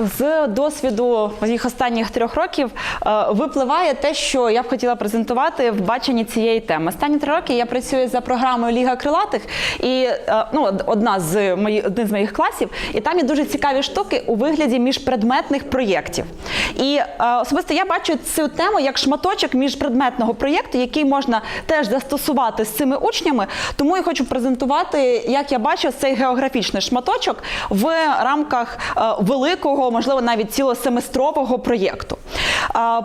З досвіду моїх останніх трьох років е, випливає те, що я б хотіла презентувати в баченні цієї теми. Останні три роки я працюю за програмою Ліга крилатих, і е, ну, одна з мої, один з моїх класів, і там є дуже цікаві штуки у вигляді міжпредметних проєктів. І е, особисто я бачу цю тему як шматочок міжпредметного проєкту, який можна теж застосувати з цими учнями. Тому я хочу презентувати, як я бачу цей географічний шматочок в рамках е, можливо, навіть цілосеместрового проєкту.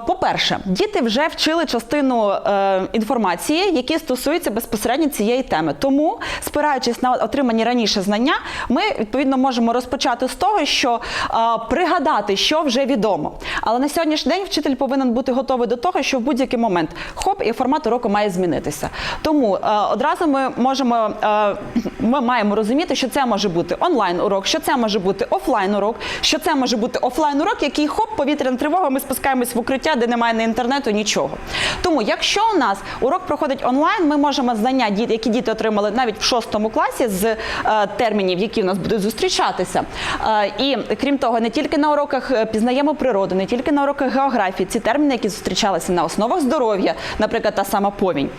По-перше, діти вже вчили частину е, інформації, які стосуються безпосередньо цієї теми. Тому, спираючись на отримані раніше знання, ми відповідно можемо розпочати з того, що пригадати, що вже відомо. Але на сьогоднішній день вчитель повинен бути готовий до того, що в будь-який момент хоп, і формат уроку має змінитися. Тому е, одразу ми можемо е, ми маємо розуміти, що це може бути онлайн урок, що це може бути офлайн урок, що це може бути офлайн урок, який хоп, повітряна тривога, ми спускаємось в укриття, де немає ні інтернету, нічого. Тому, якщо у нас урок проходить онлайн, ми можемо знання, які діти отримали навіть в шостому класі з е, термінів, які в нас будуть зустрічатися. Е, і крім того, не тільки на уроках е, пізнаємо природу, не тільки на уроках географії, ці терміни, які зустрічалися на основах здоров'я, наприклад, та сама повінь.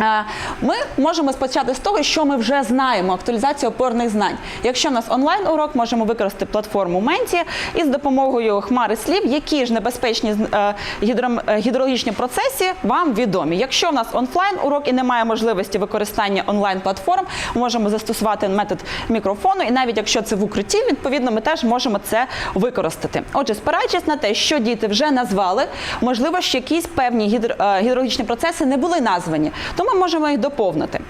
Е, Ми можемо спочати з того, що ми вже знаємо, актуалізацію опорних знань. Якщо у нас онлайн урок, можемо використати платформу Менті і з допомогою хмари слів, які ж небезпечні е, е, гідрологічні процеси вам відомі. Якщо у нас онлайн урок і немає можливості використання онлайн платформ, ми можемо застосувати метод мікрофону, і навіть якщо це в укритті, відповідно, ми теж можемо це використати. Отже, спираючись на те, що діти вже назвали, можливо, що якісь певні гідро- гідрологічні процеси не були названі, то ми можемо їх доповнити.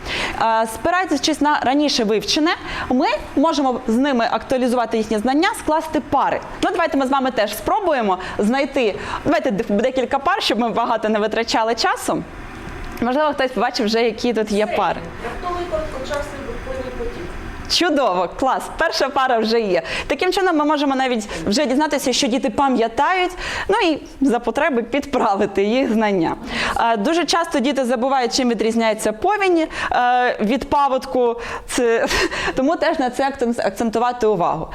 Спираючись на раніше вивчене, ми можемо з ними актуалізувати їхні знання, скласти пари. Ну, давайте ми з вами теж спробуємо знайти давайте декілька пар, щоб ми багато не витрачали часу. Можливо, хтось побачив вже, які тут є пари. Раптовий короткочасний. Чудово, клас. Перша пара вже є. Таким чином, ми можемо навіть вже дізнатися, що діти пам'ятають, ну і за потреби підправити їх знання. Дуже часто діти забувають, чим відрізняється повінь е, від паводку, тому теж на це акцентувати увагу.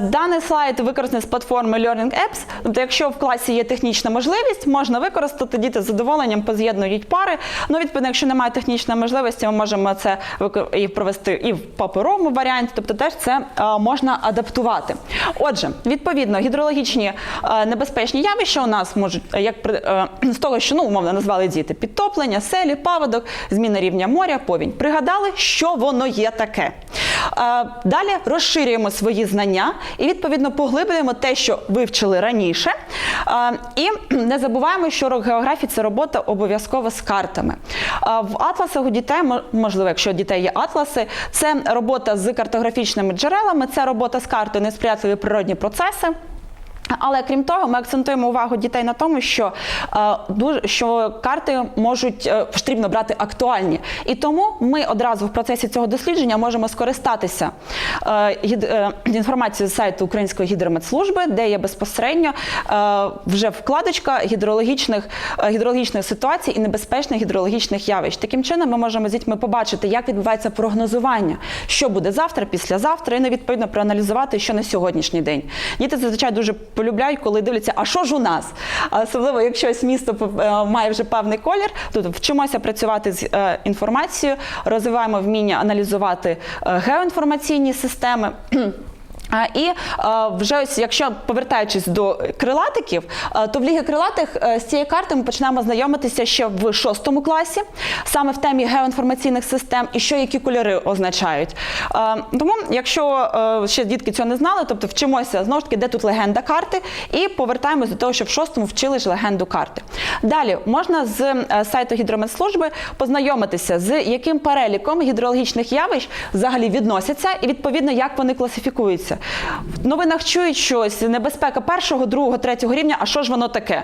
Даний слайд використаний з платформи Learning Apps. Тобто, якщо в класі є технічна можливість, можна використати, діти з задоволенням поз'єднують пари. Ну, відповідно, якщо немає технічної можливості, ми можемо це провести і в паперовому варіанті, тобто теж це е, можна адаптувати. Отже, відповідно, гідрологічні е, небезпечні явища у нас можуть, е, як з того, що ну, умовно назвали діти, підтоплення, селі, паводок, зміна рівня моря, повінь. Пригадали, що воно є таке. Е, Далі розширюємо свої знання і відповідно поглиблюємо те, що вивчили раніше. Е, І не забуваємо, що урок географії це робота обов'язково з картами. Е, В атласах у дітей, можливо, якщо у дітей є атласи, це робота з картографічними джерелами, це робота з картою несприятливі природні процеси. Але крім того, ми акцентуємо увагу дітей на тому, що, е, дуже, що карти можуть е, потрібно брати актуальні. І тому ми одразу в процесі цього дослідження можемо скористатися е, інформацією з сайту Української гідрометслужби, де є безпосередньо вже вкладочка гідрологічних, гідрологічної ситуації і небезпечних гідрологічних явищ. Таким чином, ми можемо з дітьми побачити, як відбувається прогнозування, що буде завтра, післязавтра, і не відповідно проаналізувати, що на сьогоднішній день. Діти зазвичай дуже полюбляють, коли дивляться, а що ж у нас? Особливо, якщо місто е, має вже певний колір, то вчимося працювати з е, інформацією, розвиваємо вміння аналізувати е, геоінформаційні системи. І е, вже ось, якщо повертаючись до крилатиків, е, то в лігі крилатих е, з цієї карти ми починаємо знайомитися ще в шостому класі, саме в темі геоінформаційних систем і що які кольори означають. Тому, якщо ще дітки цього не знали, тобто вчимося знову ж таки, де тут легенда карти, і повертаємось до того, що в шостому вчили ж легенду карти. Далі можна з сайту гідрометслужби познайомитися з яким переліком гідрологічних явищ взагалі відносяться, і відповідно як вони класифікуються. В новинах чують щось небезпека першого, другого, третього рівня. А що ж воно таке?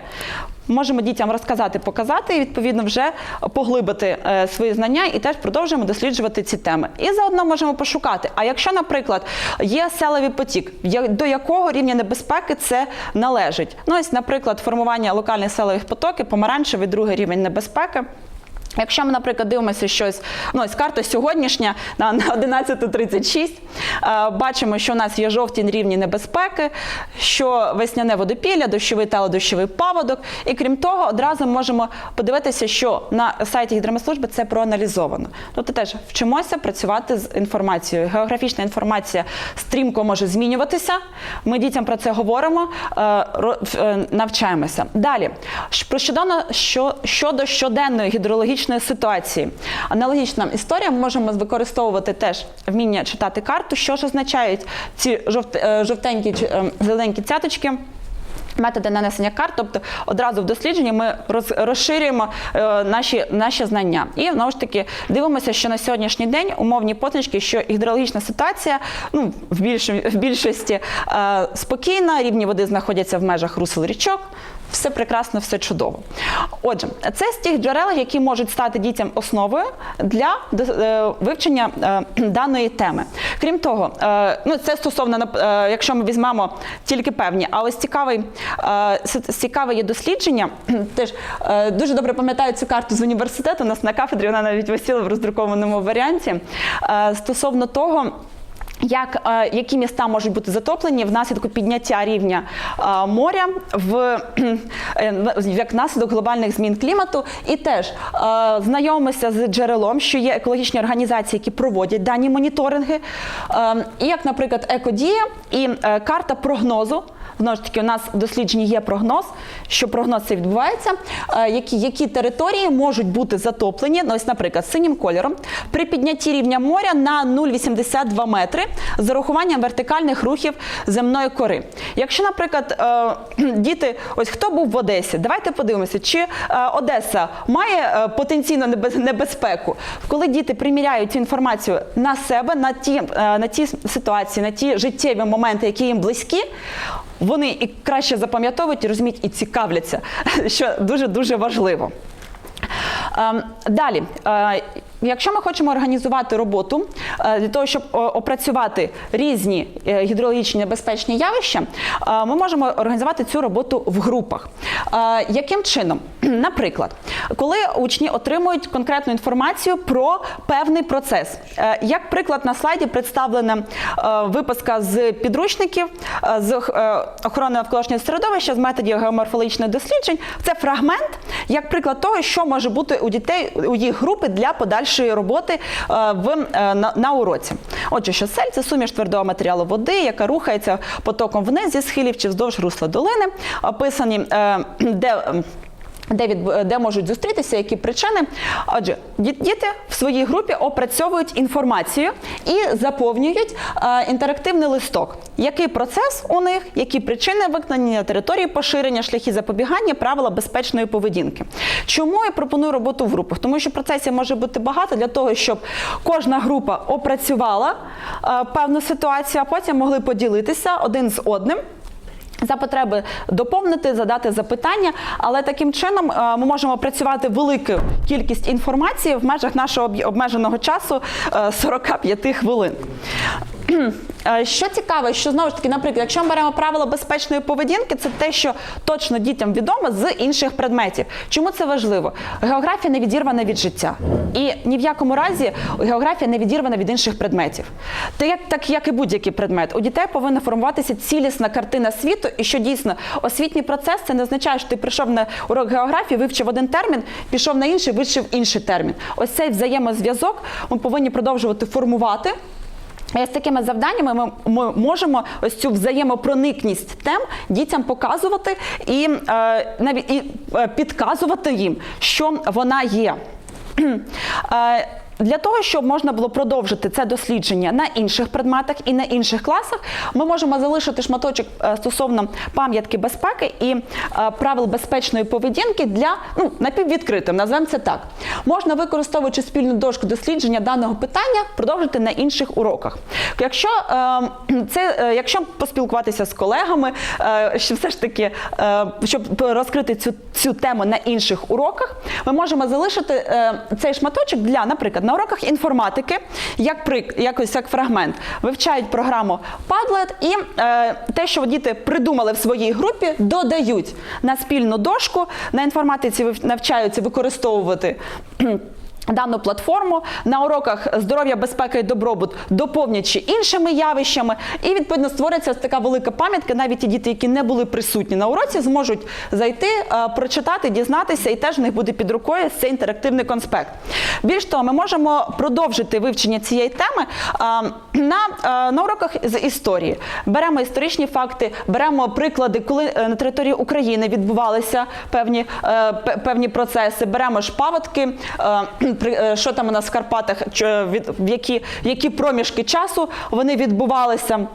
Можемо дітям розказати, показати і відповідно вже поглибити е, свої знання і теж продовжуємо досліджувати ці теми. І заодно можемо пошукати. А якщо, наприклад, є селевий потік, до якого рівня небезпеки це належить? Ну ось, наприклад, формування локальних селевих потоків, помаранчевий другий рівень небезпеки. Якщо ми, наприклад, дивимося щось, ну ось карта сьогоднішня на на 11.36, е, бачимо, що у нас є жовті рівні небезпеки, що весняне водопілля, дощовий талодощовий паводок. І крім того, одразу можемо подивитися, що на сайті гідрометслужби це проаналізовано. Тобто теж вчимося працювати з інформацією. Географічна інформація стрімко може змінюватися. Ми дітям про це говоримо, е, е, навчаємося. Далі Щ- про щодо щоденної гідрологічної ситуації. Аналогічна історія. Можемо використовувати теж вміння читати карту, що ж означають ці е, жовтенькі чи е, цяточки. Методи нанесення карт, тобто одразу в дослідженні ми роз, розширюємо е, наші, наші знання. І знову ж таки дивимося, що на сьогоднішній день умовні позначки, що гідрологічна ситуація ну, в, більш, в більшості е, спокійна, рівні води знаходяться в межах русел річок. Все прекрасно, все чудово. Отже, це з тих джерел, які можуть стати дітям основою для е, вивчення е, даної теми. Крім того, е, ну це стосовно якщо ми візьмемо тільки певні, а ось цікавий цікаве є дослідження. Теж дуже добре пам'ятаю цю карту з університету. У нас на кафедрі вона навіть висіла в роздрукованому варіанті. Стосовно того. Як, е, які міста можуть бути затоплені внаслідок підняття рівня е, моря в е, як наслідок глобальних змін клімату, і теж знайомимося з джерелом, що є екологічні організації, які проводять дані моніторинги, е, і як, наприклад, екодія і карта прогнозу. Знову ж таки, у нас в дослідженні є прогноз, що прогноз це відбувається, е, які, які території можуть бути затоплені, ну, ось, наприклад, синім кольором, при піднятті рівня моря на 0,82 метри з урахуванням вертикальних рухів земної кори. Якщо, наприклад, е, діти, ось хто був в Одесі, давайте подивимося, чи е, Одеса має потенційну небезпеку, коли діти приміряють цю інформацію на себе, на ті, на ті ситуації, на ті життєві моменти, які їм близькі. Вони і краще запам'ятовують і розуміють і цікавляться, що дуже дуже важливо. Ем, Далі, е, якщо ми хочемо організувати роботу е, для того, щоб опрацювати різні е, гідрологічні небезпечні явища, е, ми можемо організувати цю роботу в групах. Яким чином? Наприклад, коли учні отримують конкретну інформацію про певний процес. Як приклад на слайді представлена виписка з підручників з охорони навколишнього середовища з методів геоморфологічних досліджень. Це фрагмент, як приклад того, що може бути у дітей у їх групи для подальшої роботи е, в е, на, на уроці. Отже, що сель це суміш твердого матеріалу води, яка рухається потоком вниз зі схилів чи вздовж русла долини, описані е, де. Де, від, де можуть зустрітися, які причини. Отже, діти в своїй групі опрацьовують інформацію і заповнюють е, інтерактивний листок. Який процес у них, які причини виконання території поширення, шляхи запобігання, правила безпечної поведінки. Чому я пропоную роботу в групах? Тому що процесів може бути багато для того, щоб кожна група опрацювала е, певну ситуацію, а потім могли поділитися один з одним. За потреби доповнити, задати запитання, але таким чином е, ми можемо працювати велику кількість інформації в межах нашого обмеженого часу е, 45 хвилин. Е, Що цікаво, що знову ж таки, наприклад, якщо ми беремо правила безпечної поведінки, це те, що точно дітям відомо з інших предметів. Чому це важливо? Географія не відірвана від життя, і ні в якому разі географія не відірвана від інших предметів. Та як так, як і будь-який предмет, у дітей повинна формуватися цілісна картина світу, і що дійсно освітній процес це не означає, що ти прийшов на урок географії, вивчив один термін, пішов на інший, вивчив інший термін. Ось цей взаємозв'язок ми повинні продовжувати формувати. З такими завданнями ми, ми можемо ось цю взаємопроникність тем дітям показувати і, е, навіть і е, підказувати їм, що вона є. Для того, щоб можна було продовжити це дослідження на інших предметах і на інших класах, ми можемо залишити шматочок е, стосовно пам'ятки безпеки і е, правил безпечної поведінки для ну, напіввідкритим, назвемо це так. Можна, використовуючи спільну дошку дослідження даного питання, продовжити на інших уроках. Якщо, е, це, е, якщо поспілкуватися з колегами, що все ж таки, щоб розкрити цю, цю тему на інших уроках, ми можемо залишити цей шматочок для, наприклад, На уроках інформатики, як прик, якось як фрагмент, вивчають програму Padlet і е, те, що діти придумали в своїй групі, додають на спільну дошку. На інформатиці навчаються використовувати. Дану платформу на уроках здоров'я, безпека і добробут доповнюючи іншими явищами, і відповідно створюється ось така велика пам'ятка. Навіть ті діти, які не були присутні на уроці, зможуть зайти, е, прочитати, дізнатися, і теж в них буде під рукою цей інтерактивний конспект. Більш того, ми можемо продовжити вивчення цієї теми е, на, е, на уроках з історії. Беремо історичні факти, беремо приклади, коли на території України відбувалися певні, певні процеси. Беремо ж паводки, що там у нас в Карпатах, які, які проміжки часу вони відбувалися.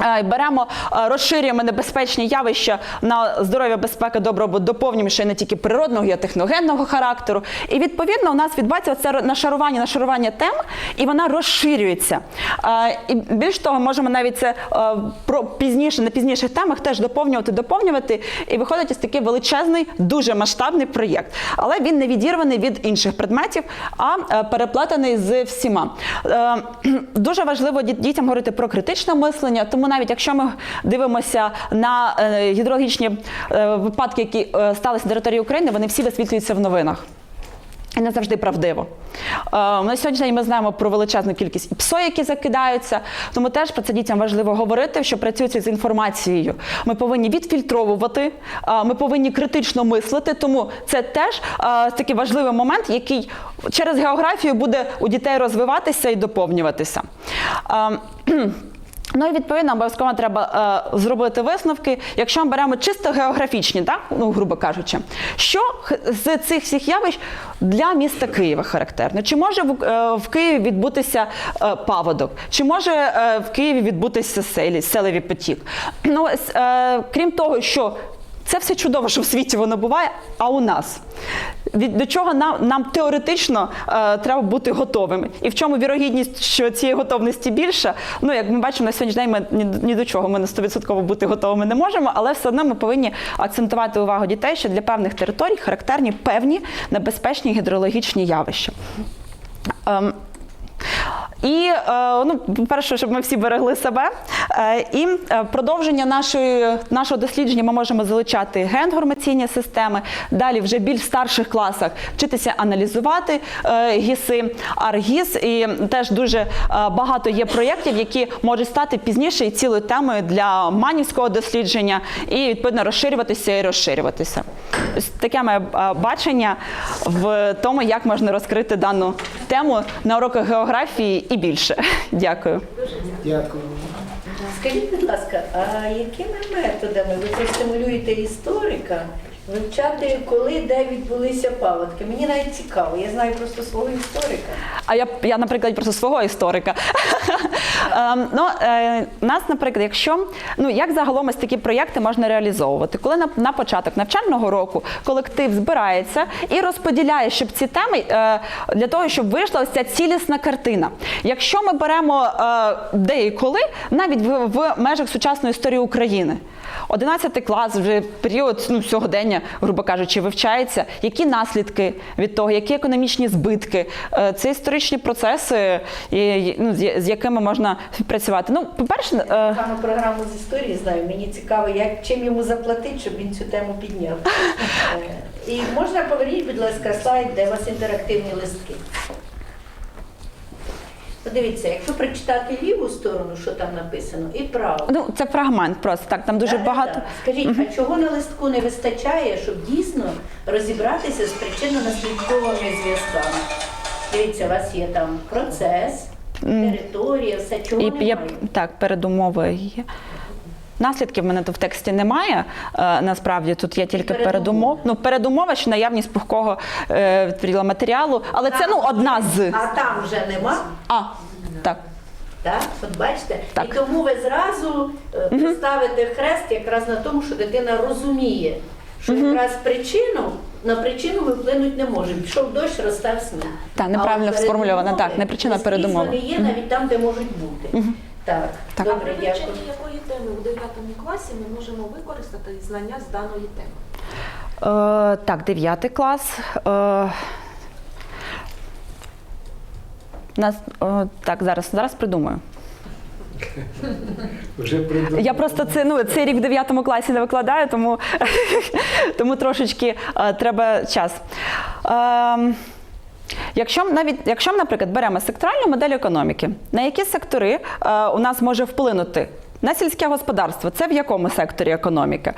Е, Беремо, е, розширюємо небезпечні явища на здоров'я, безпека, добробут, доповнюємо ще не тільки природного, а техногенного характеру. І відповідно у нас відбувається це нашарування, нашарування тем, і вона розширюється. Е, І більш того, можемо навіть це про пізніше на пізніших темах теж доповнювати, доповнювати. І виходить ось такий величезний, дуже масштабний проєкт. Але він не відірваний від інших предметів, а переплетений з всіма. Дуже важливо дітям говорити про критичне мислення, тому навіть якщо ми дивимося на е, гідрологічні е, випадки, які е, сталися на території України, вони всі висвітлюються в новинах. І не завжди правдиво. На сьогоднішній день ми знаємо про величезну кількість і ПСО, які закидаються. Тому теж про це дітям важливо говорити, що працюється з інформацією. Ми повинні відфільтровувати, ми повинні критично мислити. Тому це теж такий важливий момент, який через географію буде у дітей розвиватися і доповнюватися. Ну і відповідно обов'язково треба е, зробити висновки. Якщо ми беремо чисто географічні, так ну грубо кажучи, що з цих всіх явищ для міста Києва характерно? Чи може в, е, в Києві відбутися е, паводок? Чи може е, в Києві відбутися селі, селеві потік? Ну е, крім того, що це все чудово, що в світі воно буває, а у нас від до чого нам, нам теоретично е, треба бути готовими. І в чому вірогідність, що цієї готовності більша? Ну, як ми бачимо, на сьогоднішній день ми ні, ні до чого ми на 100% бути готовими не можемо, але все одно ми повинні акцентувати увагу дітей, що для певних територій характерні певні небезпечні гідрологічні явища. Ем, і е, ну, перше, щоб ми всі берегли себе. Е, І е, продовження нашої, нашого дослідження ми можемо залучати геоінформаційні системи. Далі вже більш старших класах вчитися аналізувати гіси, аргіс. І теж дуже багато є проєктів, які можуть стати пізніше і цілою темою для манівського дослідження, і відповідно розширюватися і розширюватися. Ось таке моє бачення в тому, як можна розкрити дану тему на уроках географії і більше. Дякую. Дякую. Скажіть, будь ласка, а якими методами ви простимулюєте історика вивчати, коли де відбулися паводки? Мені навіть цікаво, я знаю просто свого історика. А я, я наприклад, просто свого історика. Ем, ну, е, нас, наприклад, якщо ну як загалом ось такі проєкти можна реалізовувати, коли на, на початок навчального року колектив збирається і розподіляє, щоб ці теми е, для того, щоб вийшла ось ця цілісна картина. Якщо ми беремо е, де і коли, навіть в, в межах сучасної історії України. 11 клас, вже період ну, сьогодення, грубо кажучи, вивчається, які наслідки від того, які економічні збитки, Е, це історичні процеси, і, ну, з, з якими можна працювати. Ну, по-перше, е, Саме програму з історії знаю. Мені цікаво, як чим йому заплатити, щоб він цю тему підняв. Е, І можна поверніть, будь ласка, слайд, де у вас інтерактивні листки. Подивіться, якщо прочитати ліву сторону, що там написано, і праву. ну, це фрагмент просто так, там дуже Да-да-да. багато. Скажіть, а чого на листку не вистачає, щоб дійсно розібратися з причинно-наслідковими зв'язками? Дивіться, у вас є там процес, територія, все чого І немає. є так, передумови є. Наслідків в мене тут в тексті немає. Е, насправді тут є тільки передумов. Ну, передумова, що наявність пухкого е, матеріалу, але це ну одна з. А там вже нема. А, так. Так, от бачите, Так. і тому ви зразу е, ставите хрест якраз на тому, що дитина розуміє, що якраз причину на причину ми вплинути не можемо. Пішов дощ, розстав сніг. Так, неправильно сформульовано, так, не причина, передумова. Вони є навіть там, де можуть бути. Так, Так. А добре, при дякую. вивченні якої теми у 9 класі ми можемо використати знання з даної теми? Е, так, 9 клас. Е, Нас о, так зараз, зараз придумаю. Вже придумав. Я просто це ну цей рік в 9 класі не викладаю, тому, тому трошечки е, треба час. Ем, Якщо навіть якщо ми, наприклад, беремо секторальну модель економіки, на які сектори е, у нас може вплинути на сільське господарство? Це в якому секторі економіки?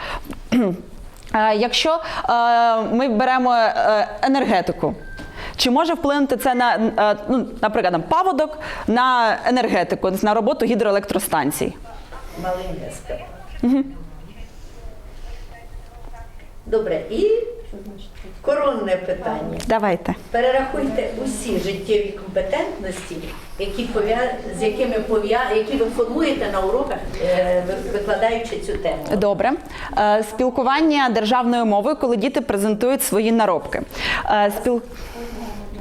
Е, Якщо е, ми беремо е, енергетику, чи може вплинути це на, е, ну, наприклад, там, паводок на енергетику, на роботу гідроелектростанцій? Малинська. Добре, і коронне питання. Давайте. Перерахуйте усі життєві компетентності, які пов'я... з якими пов'я... які ви формуєте на уроках, е, ви- викладаючи цю тему. Добре. Е, Спілкування державною мовою, коли діти презентують свої наробки. Е, Спіл...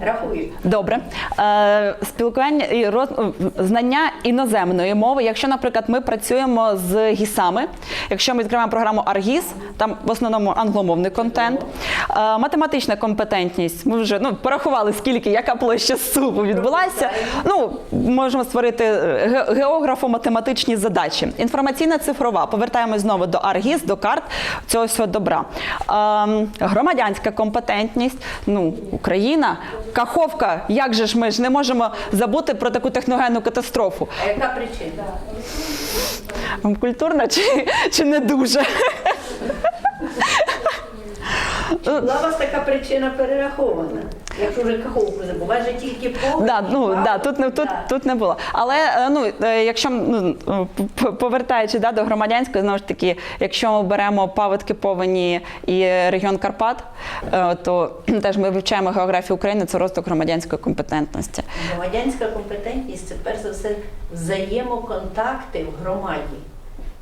Рахую. Добре. Е, Спілкування і роз... знання іноземної мови. Якщо, наприклад, ми працюємо з гісами, якщо ми відкриваємо програму Аргіс, там в основному англомовний контент. Е, Математична компетентність. Ми вже ну, порахували, скільки, яка площа супу відбулася. Ну, можемо створити е, географо-математичні задачі. Інформаційна цифрова. Повертаємось знову до Аргіс, до карт цього всього добра. Ем, громадянська компетентність. Ну, Україна. Каховка, як же ж ми ж не можемо забути про таку техногенну катастрофу? А яка причина? Культурна чи, чи не дуже? Була у вас така причина перерахована. Якщо вже каховку забуває, же тільки по Да, ну, да, тут, не, тут, тут не було. Але е, ну, е, якщо ну, повертаючи да, до громадянської, знову ж таки, якщо ми беремо паводки повені і регіон Карпат, е, то теж ми вивчаємо географію України, це розвиток громадянської компетентності. Громадянська компетентність це перш за все взаємоконтакти в громаді.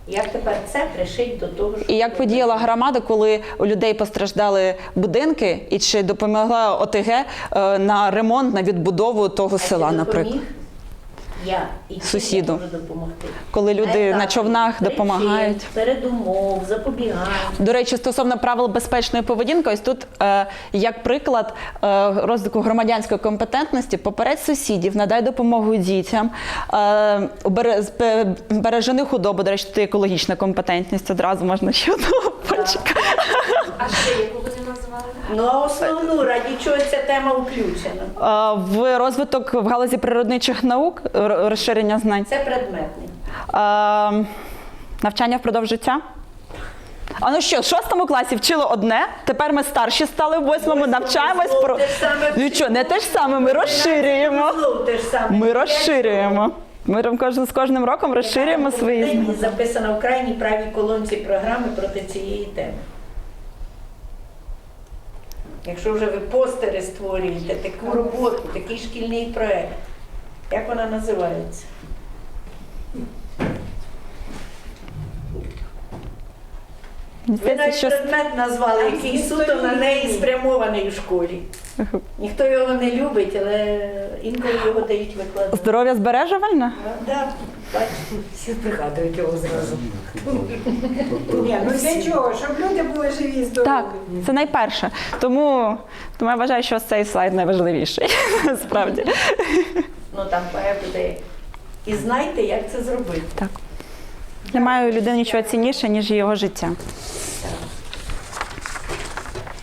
Як тепер це пришить до того, що І як подіяла громада, коли у людей постраждали будинки, і чи допомогла ОТГ е, на ремонт, на відбудову того А села, наприклад? Я і Сусіду. можу допомогти. Коли люди на етапі човнах причин, допомагають. Передумов, запобігань. До речі, стосовно правил безпечної поведінки, ось тут е, як приклад е, розвитку громадянської компетентності, попередь сусідів, надай допомогу дітям, е, убере- збе- бережени худобу, до речі, є екологічна компетентність, одразу можна ще одного пальчика. А ще яку? Ну а основну, раді чого ця тема включена? В розвиток в галузі природничих наук, розширення знань, Це предметний. навчання впродовж життя. А ну що, в шостому класі вчили одне, тепер ми старші стали в восьмому, навчаємось про. те ж саме Ну що, не те ж саме, ми розширюємо. Ми розширюємо. Ми з кожним роком розширюємо свої знання. Компетентність в крайній правій колонці програми проти цієї теми. Якщо вже ви постери створюєте, таку роботу, такий шкільний проект, як вона називається? Ви навіть предмет назвали, який суто на неї спрямований у школі. Ніхто його не любить, але інколи його дають викладати. здоров'я збережувальне? Да, бачите. Всі пригадують його зразу. Ні, ну для чого? Щоб люди були живі і здорові. Так, це найперше. Тому, тому я вважаю, що цей слайд найважливіший. Справді. Ну там буде. І знайте, як це зробити. Так. Немає у людини нічого цінніше, ніж його життя.